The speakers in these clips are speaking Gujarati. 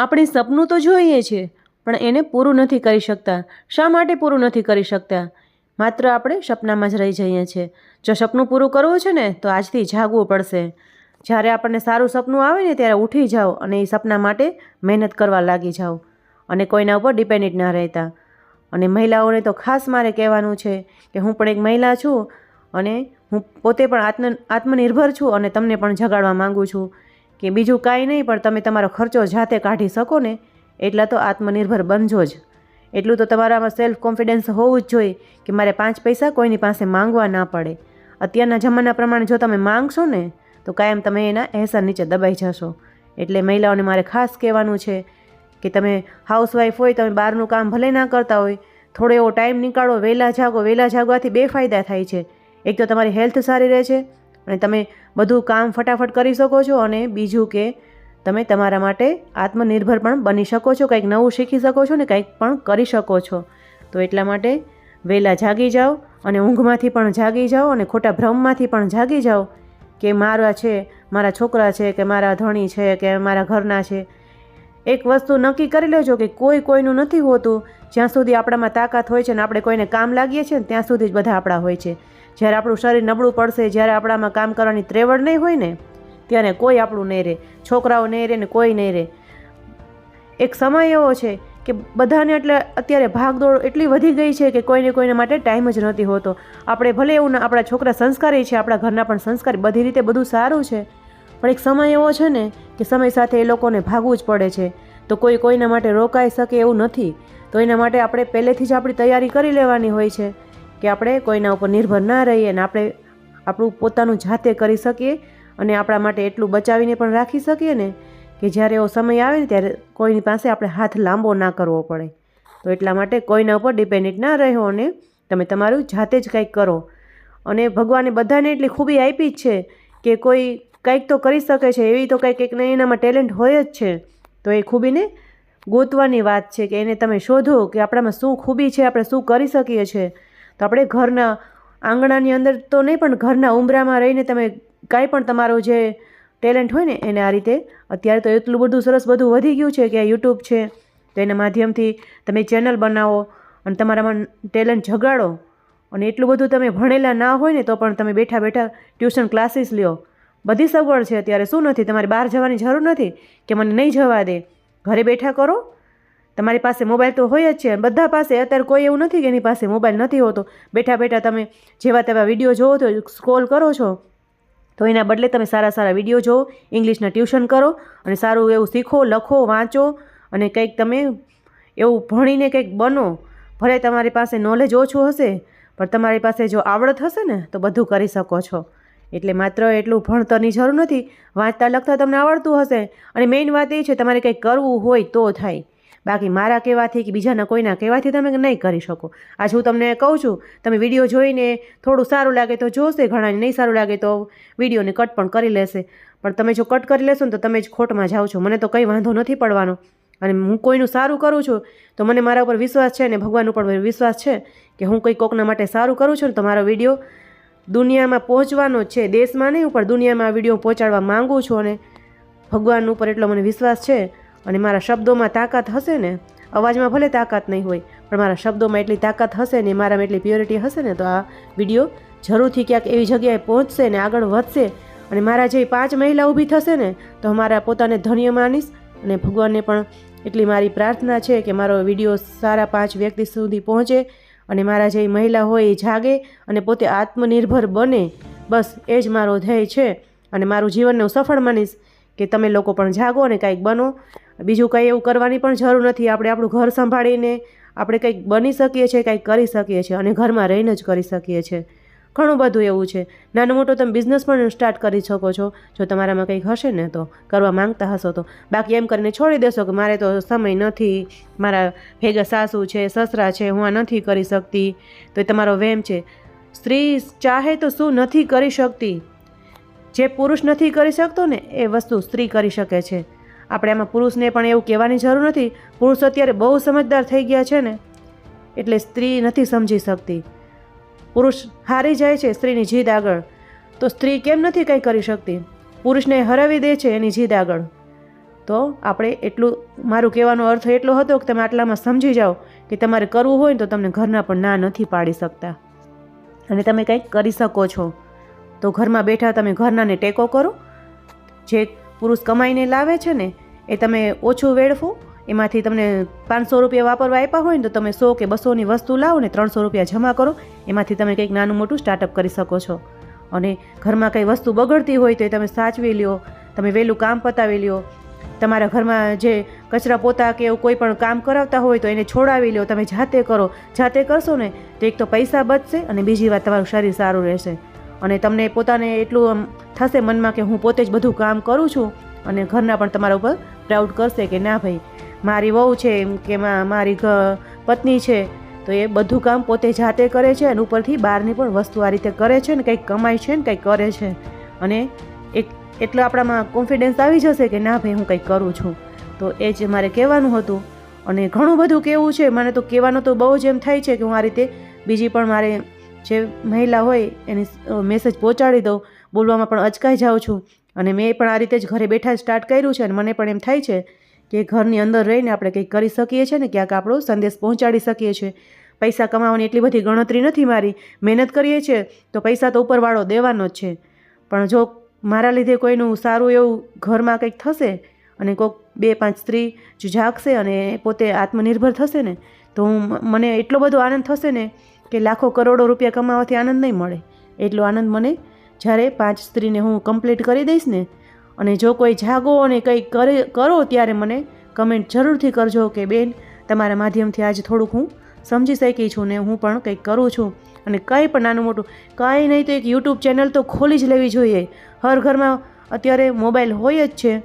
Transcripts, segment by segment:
આપણે સપનું તો જોઈએ છીએ પણ એને પૂરું નથી કરી શકતા. શા માટે પૂરું નથી કરી શકતા? માત્ર આપણે સપનામાં જ રહી જઈએ છીએ. જો સપનું પૂરું કરવું છે ને, તો આજથી જાગવું પડશે. જ્યારે આપણને સારું સપનું આવે ને, ત્યારે ઉઠી જાઓ અને એ સપના માટે મહેનત કરવા લાગી જાઓ. અને કોઈના ઉપર ડિપેન્ડેન્ટ ના રહેતા. અને મહિલાઓને તો ખાસ મારે કહેવાનું છે કે હું પણ એક મહિલા છું અને હું પોતે પણ આત્મ, આત્મનિર્ભર છું અને તમને પણ જગાડવા માગું છું. કે બીજું કાંઈ નહીં, પણ તમે તમારો ખર્ચો જાતે કાઢી શકો ને, એટલા તો આત્મનિર્ભર બનજો જ. એટલું તો તમારામાં સેલ્ફ કોન્ફિડન્સ હોવું જ જોઈએ કે મારે પાંચ પૈસા કોઈની પાસે માંગવા ના પડે. અત્યારના જમાના પ્રમાણે જો તમે માંગશો ને, તો કાયમ તમે એના અહેસાન નીચે દબાઈ જશો. એટલે મહિલાઓને મારે ખાસ કહેવાનું છે કે તમે હાઉસવાઈફ હોય, તમે બહારનું કામ ભલે ના કરતા હોય, થોડો એવો ટાઈમ નીકાળો, વહેલા જાગો, વહેલા જાગવાથી બે ફાયદા થાય છે. એક તો તમારી હેલ્થ સારી રહે છે અને તમે બધું કામ ફટાફટ કરી શકો છો અને બીજું કે તમે તમારા માટે આત્મનિર્ભર પણ બની શકો છો, કંઈક નવું શીખી શકો છો ને કંઈક પણ કરી શકો છો. તો એટલા માટે વહેલા જાગી જાઓ અને ઊંઘમાંથી પણ જાગી જાઓ અને ખોટા ભ્રમમાંથી પણ જાગી જાઓ કે મારા છે, મારા છોકરા છે, કે મારા ધણી છે, કે મારા ઘરના છે. એક વસ્તુ નક્કી કરી લેજો કે કોઈ કોઈનું નથી હોતું. જ્યાં સુધી આપણામાં તાકાત હોય છે ને આપણે કોઈને કામ લાગીએ છીએ ને ત્યાં સુધી જ બધા આપણા હોય છે. જ્યારે આપણું શરીર નબળું પડશે, જ્યારે આપણામાં કામ કરવાની ત્રેવડ નહીં હોય ને, ત્યારે કોઈ આપણું નહીં રહે. છોકરાઓ નહીં રહે ને કોઈ નહીં રહે. એક સમય એવો છે કે બધાને એટલે અત્યારે ભાગદોડ એટલી વધી ગઈ છે કે કોઈને કોઈને માટે ટાઈમ જ નથી હોતો. આપણે ભલે એવું ના આપણા છોકરા સંસ્કારી છે, આપણા ઘરના પણ સંસ્કારી, બધી રીતે બધું સારું છે. પણ એક સમય એવો છે ને કે સમય સાથે એ લોકોને ભાગવું જ પડે છે. તો કોઈ કોઈના માટે રોકાઈ શકે એવું નથી. તો એના માટે આપણે પહેલેથી જ આપણી તૈયારી કરી લેવાની હોય છે કે આપણે કોઈના ઉપર નિર્ભર ના રહીએ અને આપણે આપણું પોતાનું જાતે કરી શકીએ અને આપણા માટે એટલું બચાવીને પણ રાખી શકીએ ને કે જ્યારે એવો સમય આવે ને ત્યારે કોઈની પાસે આપણે હાથ લાંબો ના કરવો પડે. તો એટલા માટે કોઈના ઉપર ડિપેન્ડેન્ટ ના રહો અને તમે તમારું જાતે જ કંઈક કરો. અને ભગવાને બધાને એટલી ખૂબી આપી જ છે કે કોઈ કંઈક તો કરી શકે છે, એવી તો કંઈક, એક ને એનામાં ટેલેન્ટ હોય જ છે. તો એ ખૂબીને ગોતવાની વાત છે કે એને તમે શોધો કે આપણામાં શું ખૂબી છે, આપણે શું કરી શકીએ છીએ તો આપણે ઘરના આંગણાની અંદર તો નહીં, પણ ઘરના ઉંબરામાં રહીને તમે કાંઈ પણ તમારું જે ટેલેન્ટ હોય ને, એને આ રીતે અત્યારે તો એટલું બધું સરસ બધું વધી ગયું છે કે આ યુટ્યુબ છે. તો એના માધ્યમથી તમે ચેનલ બનાવો અને તમારામાં ટેલેન્ટ જગાડો અને એટલું બધું તમે ભણેલા ના હોય ને, તો પણ તમે બેઠા બેઠા ટ્યુશન ક્લાસીસ લ્યો. બધી સગવડ છે અત્યારે શું નથી? તમારે બહાર જવાની જરૂર નથી કે મને નહીં જવા દે? ઘરે બેઠા કરો. તમારી પાસે મોબાઈલ તો હોય જ છે બધા પાસે અત્યારે કોઈ એવું નથી કે એની પાસે મોબાઈલ નથી હોતો. બેઠા બેઠા તમે જેવા તેવા વીડિયો જોવો તો સ્ક્રોલ કરો છો. તો એના બદલે તમે સારા સારા વીડિયો જોવો, ઇંગ્લિશના ટ્યુશન કરો અને સારું એવું શીખો, લખો, વાંચો અને કંઈક તમે એવું ભણીને કંઈક બનો. ભલે તમારી પાસે નોલેજ ઓછું હશે, પણ તમારી પાસે જો આવડત હશે ને, તો બધું કરી શકો છો. એટલે માત્ર એટલું ભણતરની જરૂર નથી, વાંચતા લખતા તમને આવડતું હશે. અને મેઇન વાત એ છે, તમારે કંઈક કરવું હોય તો થાય. બાકી મારા કહેવાથી કે બીજાના કોઈના કહેવાથી તમે નહીં કરી શકો. આજ હું તમને કહું છું, તમે વીડિયો જોઈને થોડું સારું લાગે તો જોશે, ઘણાને નહીં સારું લાગે તો વિડીયોને કટ પણ કરી લેશે. પણ તમે જો કટ કરી લેશો ને તો તમે જ ખોટમાં જાઓ છો, મને તો કંઈ વાંધો નથી પડવાનો. અને હું કોઈનું સારું કરું છું, તો મને મારા ઉપર વિશ્વાસ છે અને ભગવાન ઉપર વિશ્વાસ છે કે હું કંઈ કોકના માટે સારું કરું છું ને તો મારો વીડિયો દુનિયામાં પહોંચવાનો છે. દેશમાં નહીં ઉપર દુનિયામાં વીડિયો પહોંચાડવા માગું છું અને ભગવાન ઉપર એટલો મને વિશ્વાસ છે અને મારા શબ્દોમાં તાકાત હશે ને, અવાજમાં ભલે તાકાત નહીં હોય, પણ મારા શબ્દોમાં એટલી તાકાત હશે ને, મારામાં એટલી પ્યોરિટી હશે ને, તો આ વીડિયો જરૂરથી ક્યાંક એવી જગ્યાએ પહોંચશે ને, આગળ વધશે અને મારા જે પાંચ મહિલા ઊભી થશે ને, તો મારા પોતાને ધન્ય માનીશ અને ભગવાનને પણ એટલી મારી પ્રાર્થના છે કે મારો વીડિયો સારા પાંચ વ્યક્તિ સુધી પહોંચે અને મારા જે મહિલા હોય એ જાગે અને પોતે આત્મનિર્ભર બને. બસ, એ જ મારો ધ્યેય છે. અને મારું જીવનને હું સફળ માનીશ કે તમે લોકો પણ જાગો અને કાંઈક બનો. બીજું કંઈ એવું કરવાની પણ જરૂર નથી. આપણે આપણું ઘર સંભાળીને આપણે કંઈક બની શકીએ છીએ, કંઈક કરી શકીએ છીએ અને ઘરમાં રહીને જ કરી શકીએ છીએ. ઘણું બધું એવું છે. નાનો મોટો તમે બિઝનેસ પણ સ્ટાર્ટ કરી શકો છો. જો તમારામાં કંઈક હશે ને તો કરવા માંગતા હશો તો. બાકી એમ કરીને છોડી દેશો કે મારે તો સમય નથી. મારા ભેગા સાસુ છે, સસરા છે, હું આ નથી કરી શકતી. તો એ તમારો વહેમ છે. સ્ત્રી ચાહે તો શું નથી કરી શકતી? જે પુરુષ નથી કરી શકતો ને એ વસ્તુ સ્ત્રી કરી શકે છે. આપણે આમાં પુરુષને પણ એવું કહેવાની જરૂર નથી. પુરુષ અત્યારે બહુ સમજદાર થઈ ગયા છે ને. એટલે સ્ત્રી નથી સમજી શકતી. પુરુષ હારી જાય છે સ્ત્રીની જીદ આગળ. તો સ્ત્રી કેમ નથી કંઈ કરી શકતી? પુરુષને હરાવી દે છે એની જીદ આગળ. તો આપણે એટલું, મારું કહેવાનો અર્થ એટલો હતો કે તમે આટલામાં સમજી જાઓ કે તમારે કરવું હોય તો તમને ઘરના પણ ના નથી પાડી શકતા. અને તમે કંઈક કરી શકો છો. તો ઘરમાં બેઠા તમે ઘરનાને ટેકો કરો. જે પુરુષ કમાઈને લાવે છે ને, એ તમે ઓછું વેડફો. એમાંથી તમને પાંચસો રૂપિયા વાપરવા આપ્યા હોય ને તો તમે સો કે બસોની વસ્તુ લાવો ને ત્રણસો રૂપિયા જમા કરો. એમાંથી તમે કંઈક નાનું મોટું સ્ટાર્ટઅપ કરી શકો છો. અને ઘરમાં કંઈ વસ્તુ બગડતી હોય તો એ તમે સાચવી લ્યો. તમે વહેલું કામ પતાવી લ્યો. તમારા ઘરમાં જે કચરા પોતા કે એવું કોઈ પણ કામ કરાવતા હોય તો એને છોડાવી લ્યો. તમે જાતે કરો. જાતે કરશો ને તો એક તો પૈસા બચશે અને બીજી વાત તમારું શરીર સારું રહેશે. અને તમને પોતાને એટલું આમ થશે મનમાં કે હું પોતે જ બધું કામ કરું છું અને ઘરના પણ તમારા ઉપર પ્રાઉડ કરશે કે ના ભાઈ મારી વહુ છે, એમ કે મારી પત્ની છે, તો એ બધું કામ પોતે જાતે કરે છે અને ઉપરથી બહારની પણ વસ્તુ આ રીતે કરે છે ને કંઈક કમાય છે ને કંઈક કરે છે. અને એક, એટલો આપણામાં કોન્ફિડન્સ આવી જશે કે ના ભાઈ હું કંઈક કરું છું. તો એ જ મારે કહેવાનું હતું. અને ઘણું બધું કહેવું છે, મને તો કહેવાનું તો બહુ જ એમ થાય છે કે હું આ રીતે બીજી પણ મારે જે મહિલા હોય એની મેસેજ પહોંચાડી દઉં, બોલવામાં પણ અચકાઈ જાઉં છું. અને મેં પણ આ રીતે જ ઘરે બેઠા સ્ટાર્ટ કર્યું છે અને મને પણ એમ થાય છે કે ઘરની અંદર રહીને આપણે કંઈક કરી શકીએ છીએ ને ક્યાંક આપણો સંદેશ પહોંચાડી શકીએ છીએ. પૈસા કમાવાની એટલી બધી ગણતરી નથી મારી. મહેનત કરીએ છીએ તો પૈસા તો ઉપરવાળો દેવાનો જ છે. પણ જો મારા લીધે કોઈનું સારું એવું ઘરમાં કંઈક થશે અને કોઈક બે પાંચ સ્ત્રી જો જાગશે અને પોતે આત્મનિર્ભર થશે ને, તો હું મને એટલો બધો આનંદ થશે ને કે લાખો કરોડો રૂપિયા કમાવાથી આનંદ નહીં મળે. એટલો આનંદ મને જ્યારે પાંચ સ્ત્રીને હું કમ્પ્લીટ કરી દઈશ ને અને જો કોઈ જાગો અને કંઈક કરે, કરો ત્યારે મને કમેન્ટ જરૂરથી કરજો કે બેન, તમારા માધ્યમથી આજે થોડુંક હું સમજી શકી છું ને હું પણ કંઈક કરું છું. અને કંઈ પણ નાનું મોટું, કાંઈ નહીં તો એક યુટ્યુબ ચેનલ તો ખોલી જ લેવી જોઈએ. હર ઘરમાં અત્યારે મોબાઈલ હોય જ છે.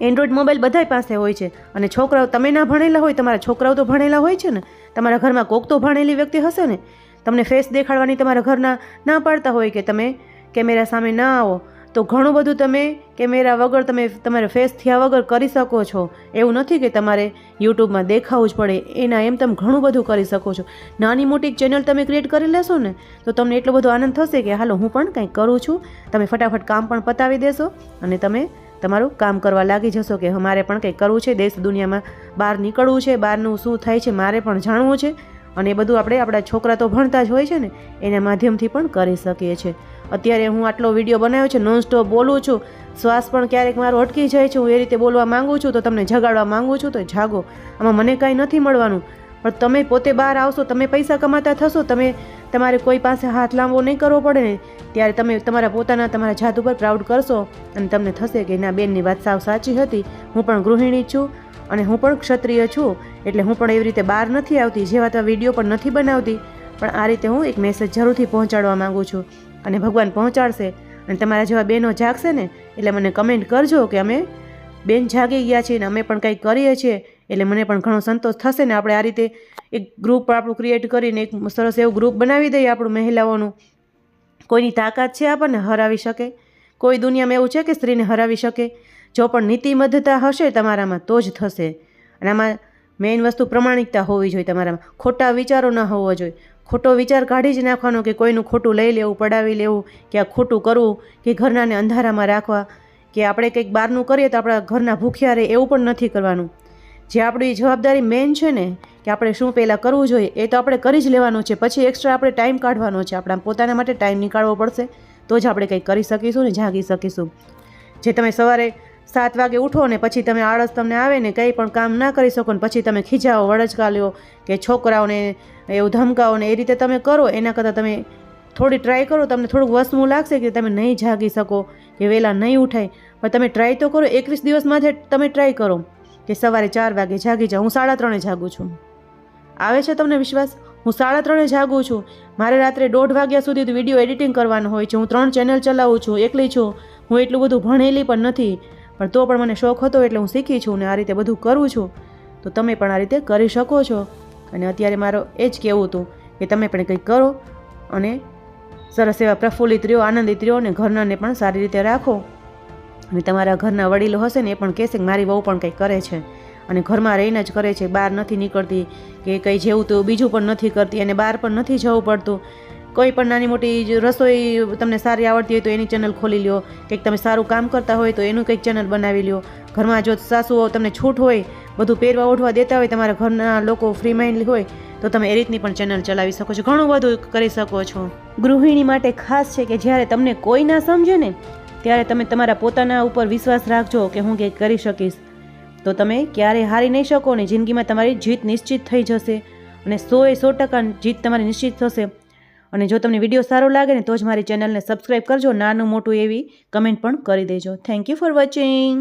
એન્ડ્રોઈડ મોબાઈલ બધાય પાસે હોય છે. અને છોકરાઓ તમે ના ભણેલા હોય, તમારા છોકરાઓ તો ભણેલા હોય છે ને? તમારા ઘરમાં કોક તો ભણેલી વ્યક્તિ હશે ને? તમને ફેસ દેખાડવાની તમારા ઘરના ના પાડતા હોય કે તમે કેમેરા સામે ના આવો. તો ઘણું બધું તમે કેમેરા વગર તમે તમારે ફેસ થયા વગર કરી શકો છો. એવું નથી કે તમારે યુટ્યુબમાં દેખાવું જ પડે. એના એમ તમે ઘણું બધું કરી શકો છો. નાની મોટી ચેનલ તમે ક્રિએટ કરી લેશો ને, તો તમને એટલો બધો આનંદ થશે કે હાલો હું પણ કંઈક કરું છું. તમે ફટાફટ કામ પણ પતાવી દેશો અને તમે તમારું કામ કરવા લાગી જશો કે મારે પણ કંઈક કરવું છે. દેશ દુનિયામાં બહાર નીકળવું છે. બહારનું શું થાય છે મારે પણ જાણવું છે. અને એ બધું આપણે આપણા છોકરા તો ભણતા જ હોય છે ને, એના માધ્યમથી પણ કરી શકીએ છીએ. અત્યારે હું આટલો વીડિયો બનાવ્યો છે નોન સ્ટોપ બોલું છું, શ્વાસ પણ ક્યારેક મારો અટકી જાય છે, હું એ રીતે બોલવા માગું છું, તો તમને જગાડવા માંગુ છું, તો જાગો. આમાં મને કાંઈ નથી મળવાનું. પણ તમે પોતે બહાર આવશો, તમે પૈસા કમાતા થશો, તમે તમારે કોઈ પાસે હાથ લાંબો નહીં કરવો પડે ને, ત્યારે તમે તમારા પોતાના, તમારા જાત ઉપર પ્રાઉડ કરશો. અને તમને થશે કે ના, બેનની વાત સાવ સાચી હતી. હું પણ ગૃહિણી છું અને હું પણ ક્ષત્રિય છું, એટલે હું પણ એવી રીતે બહાર નથી આવતી, જેવા તો વીડિયો પણ નથી બનાવતી. પણ આ રીતે હું એક મેસેજ જરૂરથી પહોંચાડવા માંગુ છું અને ભગવાન પહોંચાડશે અને તમારા જેવા બહેનો જાગશે ને, એટલે મને કમેન્ટ કરજો કે અમે બેન જાગી ગયા છીએ ને અમે પણ કંઈક કરીએ છીએ, એટલે મને પણ ઘણો સંતોષ થશે ને આપણે આ રીતે એક ગ્રુપ આપણું ક્રિએટ કરીને એક સરસ એવું ગ્રુપ બનાવી દઈએ આપણું મહિલાઓનું. કોઈની તાકાત છે આપણને હરાવી શકે? કોઈ દુનિયામાં એવું છે કે સ્ત્રીને હરાવી શકે? જો પણ નીતિબદ્ધતા હશે તમારામાં, તો જ થશે. અને આમાં મેઇન વસ્તુ પ્રમાણિકતા હોવી જોઈએ તમારામાં. ખોટા વિચારો ન હોવા જોઈએ. ખોટો વિચાર કાઢી જ નાખવાનો કે કોઈનું ખોટું લઈ લેવું, પડાવી લેવું, કે આ ખોટું કરવું, કે ઘરનાને અંધારામાં રાખવા, કે આપણે કંઈક બહારનું કરીએ તો આપણા ઘરના ભૂખ્યા રહે એવું પણ નથી કરવાનું. જે આપણી જવાબદારી મેઇન છે ને, કે આપણે શું પહેલાં કરવું જોઈએ, એ તો આપણે કરી જ લેવાનું છે. પછી એક્સ્ટ્રા આપણે ટાઈમ કાઢવાનો છે. આપણા પોતાના માટે ટાઈમ નીકાળવો પડશે. તો જ આપણે કંઈક કરી શકીશું ને જાગી શકીશું. જે તમે સવારે સાત વાગે ઉઠો ને પછી તમે આળસ તમને આવે ને કંઈ પણ કામ ના કરી શકો ને પછી તમે ખીજાઓ વડચકા લ્યો કે છોકરાઓને એવું ધમકાવો ને એ રીતે તમે કરો. એના કરતાં તમે થોડી ટ્રાય કરો. તમને થોડુંક વસમું લાગશે કે તમે નહીં જાગી શકો, કે વહેલા નહીં ઉઠાય. પણ તમે ટ્રાય તો કરો. એકવીસ દિવસમાં જ તમે ટ્રાય કરો કે સવારે ચાર વાગે જાગી જાઓ. હું સાડા ત્રણે જાગું છું. આવે છે તમને વિશ્વાસ? હું સાડા ત્રણે જાગું છું. મારે રાત્રે દોઢ વાગ્યા સુધી તો વીડિયો એડિટિંગ કરવાનો હોય છે. હું ત્રણ ચેનલ ચલાવું છું. એકલી છું. હું એટલું બધું ભણેલી પણ નથી. પણ તો પણ મને શોખ હતો એટલે હું શીખી છું ને આ રીતે બધું કરું છું. તો તમે પણ આ રીતે કરી શકો છો. અને અત્યારે મારો એ જ કહેવું હતું કે તમે પણ કંઈક કરો અને સરસ એવા પ્રફુલ્લિત રહ્યો, આનંદિત રહ્યો અને ઘરનાને પણ સારી રીતે રાખો. અને તમારા ઘરના વડીલો હશે ને એ પણ કહેશે કે મારી વહુ પણ કંઈક કરે છે. અને ઘરમાં રહીને જ કરે છે. બહાર નથી નીકળતી કે કંઈ જેવું તેવું બીજું પણ નથી કરતી અને બહાર પણ નથી જવું પડતું. કોઈ પણ નાની મોટી રસોઈ તમને સારી આવડતી હોય તો એની ચેનલ ખોલી લ્યો. કંઈક તમે સારું કામ કરતા હોય તો એનું કંઈક ચેનલ બનાવી લ્યો. ઘરમાં જો સાસુઓ તમને છૂટ હોય, બધું પહેરવા ઓઢવા દેતા હોય, તમારા ઘરના લોકો ફ્રી માઇન્ડ હોય, તો તમે એ રીતની પણ ચેનલ ચલાવી શકો છો. ઘણું બધું કરી શકો છો. ગૃહિણી માટે ખાસ છે કે જ્યારે તમને કોઈ ના સમજે ને, ત્યારે તમે તમારા પોતાના ઉપર વિશ્વાસ રાખજો કે હું કંઈક કરી શકીશ. તો તમે ક્યારેય હારી નહીં શકો ને, જિંદગીમાં તમારી જીત નિશ્ચિત થઈ જશે. અને સોએ સો ટકા જીત તમારી નિશ્ચિત થશે. અને જો તમને વીડિયો સારો લાગે ને તો જ મારી ચેનલને સબસ્ક્રાઈબ કરજો. નાનું મોટું એવી કમેન્ટ પણ કરી દેજો. Thank you for watching